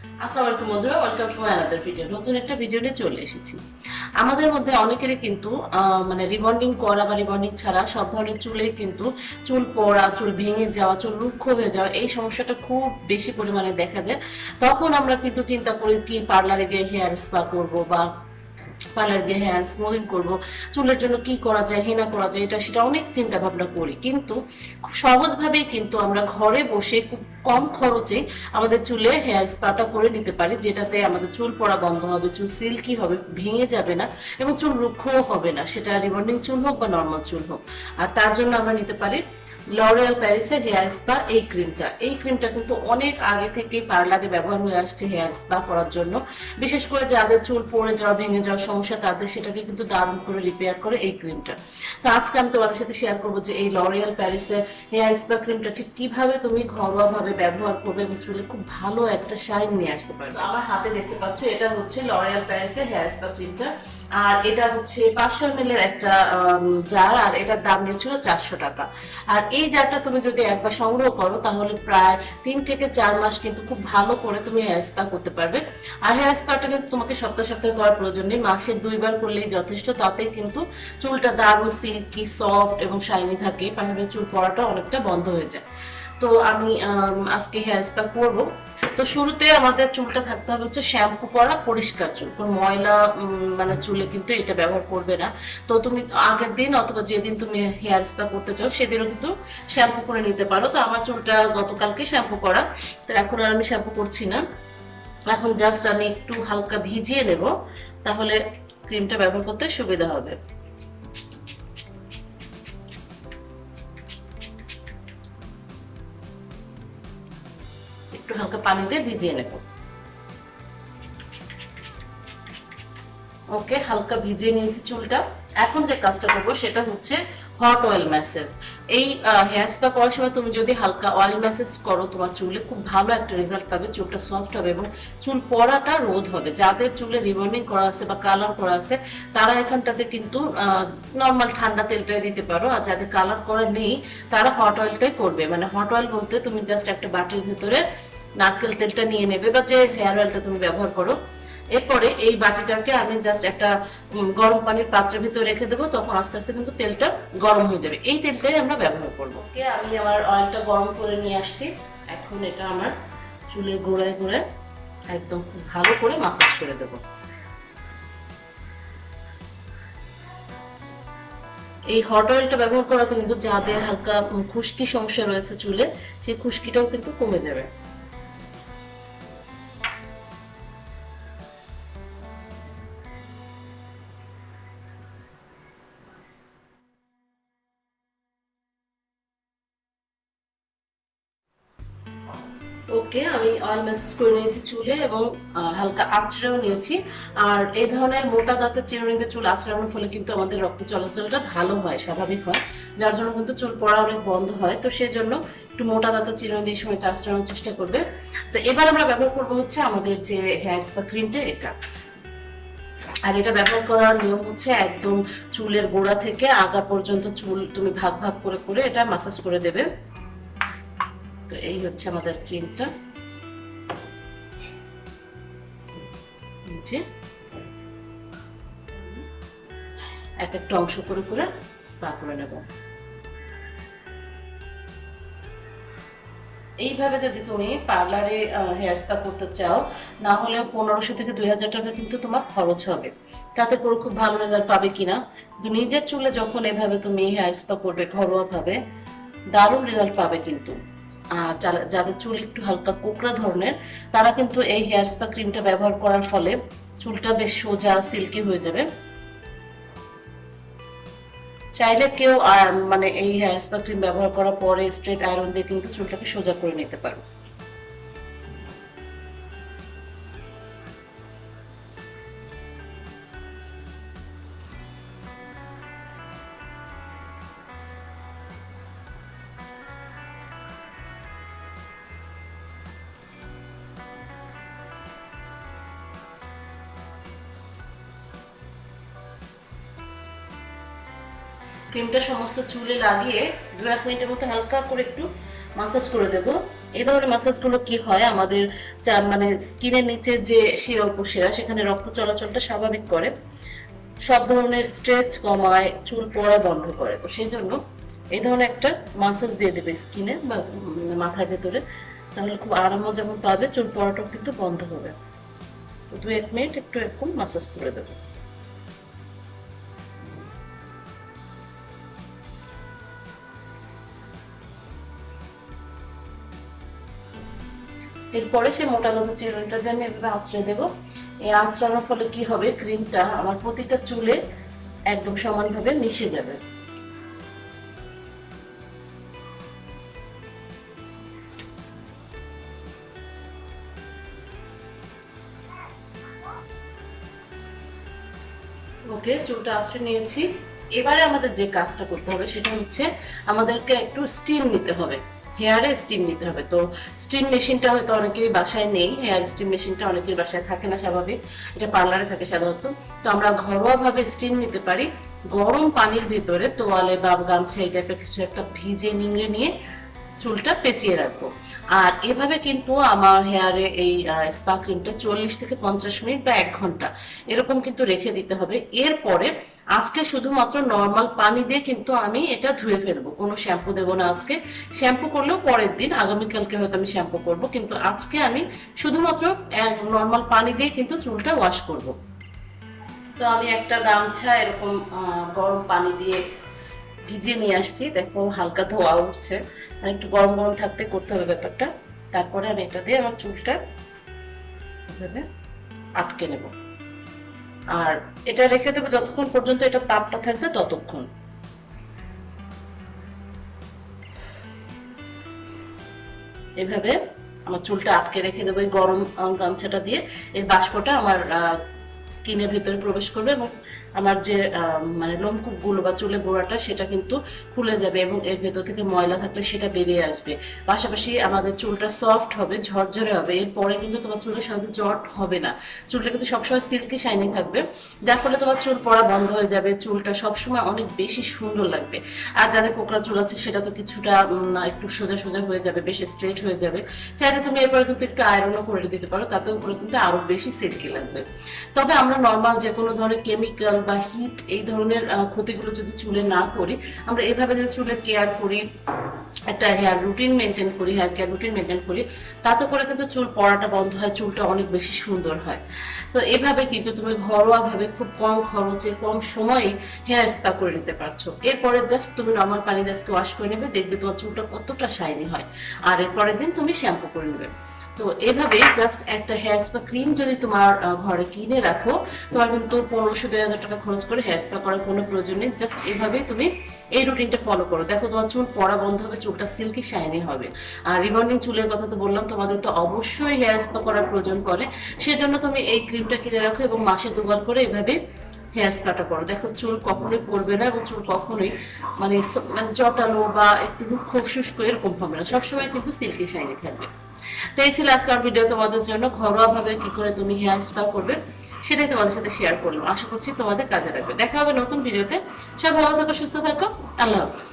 আসসালামু আলাইকুম বন্ধুরা welcome to my another video নতুন একটা ভিডিও নিয়ে চলে এসেছি। আমাদের মধ্যে অনেকেরই কিন্তু মানে রিবন্ডিং করা বা রিবন্ডিং ছাড়া সব ধরনের চুলেই কিন্তু চুল পড়া, চুল ভেঙে যাওয়া, চুল রুক্ষ হয়ে যাওয়া, এই সমস্যাটা খুব বেশি পরিমাণে দেখা যায়। তখন আমরা কিন্তু চিন্তা করি কি পার্লারে গিয়ে হেয়ার স্পা করব বা পার্লার গিয়ে হেয়ার স্মুথিং করব। চুলের জন্য কি করা যায়, হেনা করা যায়, এটা সেটা অনেক চিন্তা ভাবনা করি। কিন্তু খুব সহজভাবেই কিন্তু আমরা ঘরে বসে খুব কম খরচে আমাদের চুলে হেয়ার স্পাটা করে নিতে পারি, যেটাতে আমাদের চুল পড়া বন্ধ হবে, চুল সিল্কি হবে, ভেঙে যাবে না এবং চুল রুক্ষও হবে না। সেটা রিবন্ডিং চুল হোক বা নর্মাল চুল হোক। আর তার জন্য আমরা নিতে পারি লরিয়াল প্যারিসের হেয়ার স্পা এই ক্রিমটা এই ক্রিমটা কিন্তু অনেক আগে থেকে পার্লারে ব্যবহার হয়ে আসছে হেয়ার স্পা করার জন্য। বিশেষ করে যাদের চুল পড়ে যাওয়া, ভেঙে যাওয়ার সমস্যা, তাদের সেটাকে কিন্তু দারুণ করে রিপেয়ার করে এই ক্রিমটা তো আজকে আমি তোমাদের সাথে শেয়ার করব যে এই লরিয়াল প্যারিসের হেয়ার স্পা ক্রিমটা ঠিক কীভাবে তুমি ঘরোয়া ভাবে ব্যবহার করবে এবং চুলে খুব ভালো একটা শাইন নিয়ে আসতে পারবে। আমার হাতে দেখতে পাচ্ছ, এটা হচ্ছে লরিয়াল প্যারিসের হেয়ার স্পা ক্রিমটা আর এটা হচ্ছে পাঁচশো এম এর একটা জার আর এটার দাম নিয়েছিল চারশো টাকা। আর এই জারটা তুমি যদি একবার সংগ্রহ করো, তাহলে প্রায় তিন থেকে চার মাস কিন্তু খুব ভালো করে তুমি হেয়ার স্পা করতে পারবে। আর হেয়ার স্পাটা কিন্তু তোমাকে সপ্তাহ সপ্তাহে করার প্রয়োজন নেই। মাসে দুইবার করলেই যথেষ্ট। তাতে কিন্তু চুলটা দারুণ সিল্কি সফট এবং শাইনি থাকে। পাশাপাশি চুল পড়াটা অনেকটা বন্ধ হয়ে যায়। তো আমি আজকে হেয়ার স্পা করব। তো শুরুতে আমাদের চুলটা থাকতে হবে হচ্ছে শ্যাম্পু করা পরিষ্কার চুল। কোনো ময়লা মানে চুলে কিন্তু এটা ব্যবহার করবে না। তো তুমি আগের দিন অথবা যেদিন তুমি হেয়ার স্পা করতে চাও, সেদিনও কিন্তু শ্যাম্পু করে নিতে পারো। তো আমার চুলটা গতকালকে শ্যাম্পু করা। তো এখন আর আমি শ্যাম্পু করছি না। এখন জাস্ট আমি একটু হালকা ভিজিয়ে নেব। তাহলে ক্রিমটা ব্যবহার করতে সুবিধা হবে। একটু হালকা পানি দিয়ে ভিজিয়ে নেব। ওকে, হালকা ভিজিয়ে নিয়েছি চুলটা। এখন যে কাজটা করব সেটা হচ্ছে হট অয়েল ম্যাসেজ এই হেয়ার স্পা করার সময় তুমি যদি হালকা অয়েল ম্যাসেজ করো, তোমার চুলে খুব ভালো একটা রেজাল্ট পাবে, চুলটা সফট হবে এবং চুল পড়াটা রোধ হবে। যাদের চুলে রিবন্ডিং করা আছে বা কালার করা আছে, তারা এখানটাতে কিন্তু নর্মাল ঠান্ডা তেলটাই দিতে পারো। আর যাদের কালার করা নেই, তারা হট অয়েলটাই করবে। মানে হট অয়েল বলতে তুমি জাস্ট একটা বাটির ভিতরে নারকেল তেলটা নিয়ে নেবে বা যে হেয়ার অয়েলটা তুমি ব্যবহার করো। এরপরে এই বাটিটাকে আমি জাস্ট একটা গরম পানির পাত্রের ভিতরে রেখে দেবো, তখন আস্তে আস্তে কিন্তু তেলটা গরম হয়ে যাবে। এই তেলটাই আমরা ব্যবহার করব। আমি আমার অয়েলটা গরম করে নিয়ে আসছি। এখন এটা আমার চুলের গোড়ায় গোড়ায় একদম ভালো করে মাসাজ করে দেবো। এই হট অয়েলটা ব্যবহার করাতে কিন্তু যাদের হালকা খুশকি সমস্যা রয়েছে চুলে, সেই খুশকিটাও কিন্তু কমে যাবে। অয়েল ম্যাসেজ করে নিয়েছি চুলে এবং হালকা আঁচড়েও নিয়েছি। আর এই ধরনের মোটা দাঁতের চিরুনিতে চুল আঁচড়ানোর ফলে কিন্তু আমাদের রক্ত চলাচলটা ভালো হয়, স্বাভাবিক হয়। যার জন্য কিন্তু চুল পড়া অনেক বন্ধ হয়। তো সেই জন্য একটু মোটা দাঁতের চিরুনি দিয়ে সময়টা আঁচড়ানোর চেষ্টা করবে। তো এবার আমরা ব্যবহার করব হচ্ছে আমাদের যে হেয়ার স্পা ক্রিমটা এটা। আর এটা ব্যবহার করার নিয়ম হচ্ছে একদম চুলের গোড়া থেকে আগা পর্যন্ত চুল তুমি ভাগ ভাগ করে করে এটা মাসাজ করে দেবে। তো এই হচ্ছে আমাদের ক্রিমটা নিচে। এক একটা অংশ করে করে স্পা করে নেব। এইভাবে যদি তুমি পার্লারে হেয়ার স্পা করতে চাও, না হলে পনেরোশো থেকে দুই হাজার টাকা কিন্তু তোমার খরচ হবে। তাতে করে খুব ভালো রেজাল্ট পাবে কিনা? নিজের চুলে যখন এভাবে তুমি হেয়ার স্পা করবে ঘরোয়া ভাবে দারুণ রেজাল্ট পাবে কিন্তু। আর যাদের চুল একটু হালকা কোকড়া ধরনের, তারা কিন্তু এই হেয়ার স্পা ক্রিমটা ব্যবহার করার ফলে চুলটা বেশ সোজা সিল্কি হয়ে যাবে। চাইলে কেউ মানে এই হেয়ার স্পা ক্রিম ব্যবহার করার পরে স্ট্রেট আয়রন দিয়ে কিন্তু চুলটাকে সোজা করে নিতে পারো। ক্রিমটা সমস্ত চুলে লাগিয়ে দু এক মিনিটের মতো হালকা করে একটু মাসাজ করে দেব। এই ধরনের মাসাজগুলো কি হয়? আমাদের মানে স্কিনের নিচে যে শিরা উপশিরা, সেখানে রক্ত চলাচলটা স্বাভাবিক করে। সব ধরনের স্ট্রেস কমায়, চুল পড়া বন্ধ করে। তো সেই জন্য এই ধরনের একটা মাসাজ দিয়ে দেবে স্কিনে বা মাথার ভেতরে। তাহলে খুব আরামও যেমন পাবে, চুল পড়াটাও কিন্তু বন্ধ হবে। তো দু এক মিনিট একটু এরকম মাসাজ করে দেবো। এরপরে সে মোটা কথা চিরুনিটা দিয়ে আমি এভাবে আঁচড়ে দেবো। এই আঁচড়ানোর ফলে কি হবে? ক্রিমটা আমার প্রতিটা চুলে একদম সমানভাবে মিশে যাবে। ওকে, চুলটা আঁচড়ে নিয়েছি। এবারে আমাদের যে কাজটা করতে হবে সেটা হচ্ছে আমাদেরকে একটু স্টিম নিতে হবে। হেয়ারে স্টিম নিতে হবে। তো স্টিম মেশিনটা হয়তো অনেকেরই বাসায় নেই। হেয়ার স্টিম মেশিনটা অনেকের বাসায় থাকে না স্বাভাবিক। এটা পার্লারে থাকে সাধারণত। তো আমরা ঘরোয়াভাবে স্টিম নিতে পারি। গরম পানির ভেতরে তোয়ালে বা গামছা এই টাইপের কিছু একটা ভিজে নিংড়ে নিয়ে চুলটা পেঁচিয়ে রাখব। আর এভাবে কিন্তু আমার হেয়ারে এই স্পা ক্রিমটা চল্লিশ থেকে পঞ্চাশ মিনিট বা এক ঘণ্টা এরকম কিন্তু রেখে দিতে হবে। এরপরে আজকে শুধুমাত্র নর্মাল পানি দিয়ে কিন্তু আমি এটা ধুয়ে ফেলব। কোনো শ্যাম্পু দেবো না আজকে। শ্যাম্পু করলেও পরের দিন, আগামীকালকে হয়তো আমি শ্যাম্পু করব, কিন্তু আজকে আমি শুধুমাত্র নর্মাল পানি দিয়ে কিন্তু চুলটা ওয়াশ করব। তো আমি একটা গামছা এরকম গরম পানি দিয়ে ভিজিয়ে নিয়ে আসছি। দেখো, হালকা ধোয়া উঠছে। আর একটু গরম গরম থাকতে করতে হবে ব্যাপারটা। তারপরে আমি এটা দিয়ে আমার চুলটা এভাবে আটকে নেব। আর এটা রেখে দেবো যতক্ষণ পর্যন্ত এটা তাপটা থাকবে ততক্ষণ। এভাবে আমার চুলটা আটকে রেখে দেবো এই গরম গামছাটা দিয়ে। এই বাষ্পটা আমার স্কিনের ভিতরে প্রবেশ করবে এবং আমার যে মানে লোমকূপগুলো বা চুলের গোড়াটা, সেটা কিন্তু খুলে যাবে এবং এর ভেতর থেকে ময়লা থাকলে সেটা বেরিয়ে আসবে। পাশাপাশি আমাদের চুলটা সফট হবে, ঝরঝরে হবে, এরপরে কিন্তু তোমার চুলের সাথে জট হবে না। চুলটা কিন্তু সবসময় সিল্কি শাইনি থাকবে, যার ফলে তোমার চুল পড়া বন্ধ হয়ে যাবে, চুলটা সবসময় অনেক বেশি সুন্দর লাগবে। আর যাদের কোকড়া চুল আছে, সেটা তো কিছুটা একটু সোজা সোজা হয়ে যাবে, বেশি স্ট্রেট হয়ে যাবে। চাইলে তুমি এরপরে কিন্তু একটু আয়রনও করে দিতে পারো তাতেও করে কিন্তু আরও বেশি সিল্কি লাগবে। তবে আমরা নর্মাল যে কোনো ধরনের কেমিক্যাল বা হিট এই ধরনের ক্ষতিগুলো যদি চুলে না করি, আমরা এভাবে যদি চুলের কেয়ার করি, একটা হেয়ার রুটিন মেনটেন করি হেয়ার কেয়ার রুটিন মেনটেন করি, তাতে করে কিন্তু চুল পড়াটা বন্ধ হয়, চুলটা অনেক বেশি সুন্দর হয়। তো এভাবে কিন্তু তুমি ঘরোয়া ভাবে খুব কম খরচে, কম সময়ে হেয়ার স্পা করে নিতে পারছ। এরপরে জাস্ট তুমি নর্মাল পানি দিয়ে ওয়াশ করে নেবে, দেখবে তোমার চুলটা কতটা শাইনি হয়। আর এরপরের দিন তুমি শ্যাম্পু করে নেবে। তো এভাবে জাস্ট একটা হেয়ার স্পা ক্রিম যদি তোমার ঘরে কিনে রাখো, তোমার কিন্তু পনেরোশো দুই হাজার টাকা খরচ করে হেয়ার স্পা করার কোনো প্রয়োজন নেই। জাস্ট এভাবেই তুমি এই রুটিনটা ফলো করো। দেখো, তোমার চুল পড়া বন্ধ হবে, চুলটা সিল্কি শাইনি হবে। আর রিবন্ডিং চুলের কথা তো বললাম, তোমাদের তো অবশ্যই হেয়ার স্পা করার প্রয়োজন পড়ে। সেজন্য তুমি এই ক্রিমটা কিনে রাখো এবং মাসে দুবার করে এভাবে হেয়ার স্পাটা করো। দেখো, চুল কখনোই পড়বে না এবং চুল কখনোই মানে মানে জটালো বা একটু রুক্ষ শুষ্ক এরকম হবে না। সবসময় কিন্তু সিল্কি শাইনি থাকবে। তো এই ছিল আজকের ভিডিও তোমাদের জন্য। ঘরোয়া ভাবে কি করে তুমি হেয়ার স্পা করবে, সেটাই তোমাদের সাথে শেয়ার করলাম। আশা করছি তোমাদের কাজে লাগবে। দেখা হবে নতুন ভিডিওতে সব ভালো থাকো, সুস্থ থাকো। আল্লাহ হাফেজ।